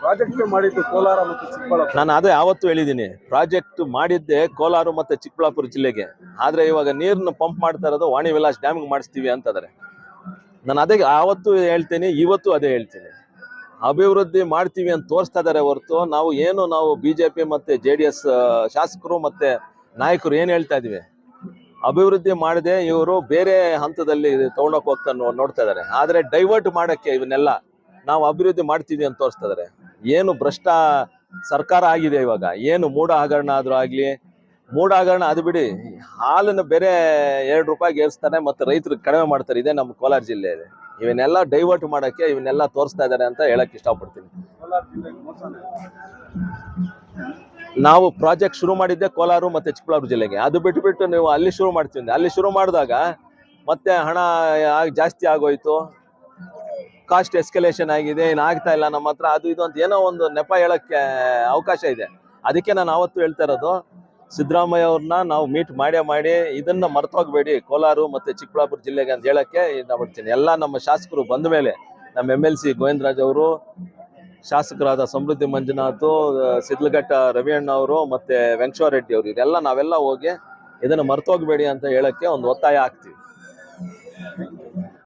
Project ಮಾಡಿದ್ದು ಕೋಲಾರ ಮತ್ತು ಚಿಕ್ಕಬಳ್ಳಾಪುರ. ನಾನು ಅದೇ ಯಾವತ್ತು ಹೇಳಿದ್ದೀನಿ. ಪ್ರಾಜೆಕ್ಟ್ ಮಾಡಿದ್ದೆ ಕೋಲಾರ ಮತ್ತೆ ಚಿಕ್ಕಬಳ್ಳಾಪುರ ಜಿಲ್ಲೆಗೆ. ಆದ್ರೆ ಇವಾಗ ನೀರನ್ನು ಪಂಪ್ ಮಾಡ್ತಾ ಇರೋದು ವಾಣಿ ವಿಲಾಸ್ ಡ್ಯಾಮ್ಗೆ ಮಾಡಿಸ್ತೀವಿ ಅಂತಂದ್ರೆ. ನಾನು ಅದೇ ಆವತ್ತು ಹೇಳ್ತೀನಿ, ಇವತ್ತು ಅದೇ ಹೇಳ್ತೀನಿ. ಅಭಿವೃದ್ಧಿ ಮಾಡ್ತೀವಿ ಅಂತ ತೋರಿಸ್ತಾ ಇದ್ದಾರೆ ಹೊರತು ನಾವು ಏನು ನಾವು ಬಿಜೆಪಿ ಮತ್ತೆ ಜೆ ಡಿ ಎಸ್ ಶಾಸಕರು ಮತ್ತೆ ನಾಯಕರು ಏನು ಹೇಳ್ತಾ ಇದೀವಿ ಅಭಿವೃದ್ಧಿ ಮಾಡದೆ ಇವರು ಬೇರೆ ಹಂತದಲ್ಲಿ ತಗೊಂಡೋಕ್ ಹೋಗ್ತಾ ನೋಡ್ತಾ ಇದ್ದಾರೆ ಆದ್ರೆ ಡೈವರ್ಟ್ ಮಾಡಕ್ಕೆ ಇವನ್ನೆಲ್ಲ ನಾವು ಅಭಿವೃದ್ಧಿ ಮಾಡ್ತೀವಿ ಅಂತ ತೋರಿಸ್ತಾ ಇದ್ದಾರೆ ಏನು ಭ್ರಷ್ಟ ಸರ್ಕಾರ ಆಗಿದೆ ಇವಾಗ. ಏನು ಮೂಢ ಹಗರಣ ಆದ್ರೂ ಆಗ್ಲಿ ಮೂಡ ಹಗರಣ ಅದು ಬಿಡಿ, ಹಾಲನ್ನು ಬೇರೆ ಎರಡು ರೂಪಾಯಿಗೆ ಏರಿಸ್ತಾರೆ ಮತ್ತೆ ರೈತರಿಗೆ ಕಡಿಮೆ ಮಾಡ್ತಾರೆ. ಇದೇ ನಮ್ಮ ಕೋಲಾರ ಜಿಲ್ಲೆ ಇದೆ. ಇವನ್ನೆಲ್ಲ ಡೈವರ್ಟ್ ಮಾಡಕ್ಕೆ ಇವನ್ನೆಲ್ಲ ತೋರಿಸ್ತಾ ಇದ್ದಾರೆ ಅಂತ ಹೇಳಕ್ ಇಷ್ಟಪಡ್ತೀನಿ. ನಾವು ಪ್ರಾಜೆಕ್ಟ್ ಶುರು ಮಾಡಿದ್ದೆ ಕೋಲಾರ ಮತ್ತೆ ಚಿಕ್ಕಬಳ್ಳಾಪುರ ಜಿಲ್ಲೆಗೆ. ಅದು ಬಿಟ್ಟು ಬಿಟ್ಟು ನೀವು ಅಲ್ಲಿ ಶುರು ಮಾಡ್ತೀವಿ ಅಲ್ಲಿ ಶುರು ಮಾಡಿದಾಗ ಮತ್ತೆ ಹಣ ಜಾಸ್ತಿ ಆಗೋಯ್ತು. ಕಾಸ್ಟ್ ಎಸ್ಕಲೇಷನ್ ಆಗಿದೆ, ಏನು ಆಗ್ತಾ ಇಲ್ಲ ನಮ್ಮ ಹತ್ರ, ಅದು ಇದು ಅಂತ ಏನೋ ಒಂದು ನೆಪ ಹೇಳಕ್ಕೆ ಅವಕಾಶ ಇದೆ. ಅದಕ್ಕೆ ನಾನು ಅವತ್ತು ಹೇಳ್ತಾ ಇರೋದು, ಸಿದ್ದರಾಮಯ್ಯ ಅವ್ರನ್ನ ನಾವು ಮೀಟ್ ಮಾಡೇ ಮಾಡಿ, ಇದನ್ನ ಮರ್ತೋಗ್ಬೇಡಿ, ಕೋಲಾರ ಮತ್ತೆ ಚಿಕ್ಕಬಳ್ಳಾಪುರ ಜಿಲ್ಲೆಗೆ ಅಂತ ಹೇಳಕ್ಕೆ ಇಷ್ಟಪಡ್ತೀನಿ. ಎಲ್ಲ ನಮ್ಮ ಶಾಸಕರು ಬಂದ ಮೇಲೆ, ನಮ್ಮ ಎಂ ಎಲ್ ಸಿ ಗೋವಿಂದರಾಜ್ ಅವರು ಶಾಸಕರಾದ ಸಮೃದ್ಧಿ ಮಂಜುನಾಥ್ ಸಿದ್ಲಘಟ್ಟ ರವಿಯಣ್ಣ ಅವರು ಮತ್ತೆ ವೆಂಕಟೇಶ್ವರ ರೆಡ್ಡಿ ಅವರು, ಇದೆಲ್ಲ ನಾವೆಲ್ಲ ಹೋಗಿ ಇದನ್ನ ಮರ್ತೋಗ್ಬೇಡಿ ಅಂತ ಹೇಳಕ್ಕೆ ಒಂದು ಒತ್ತಾಯ ಆಗ್ತೀವಿ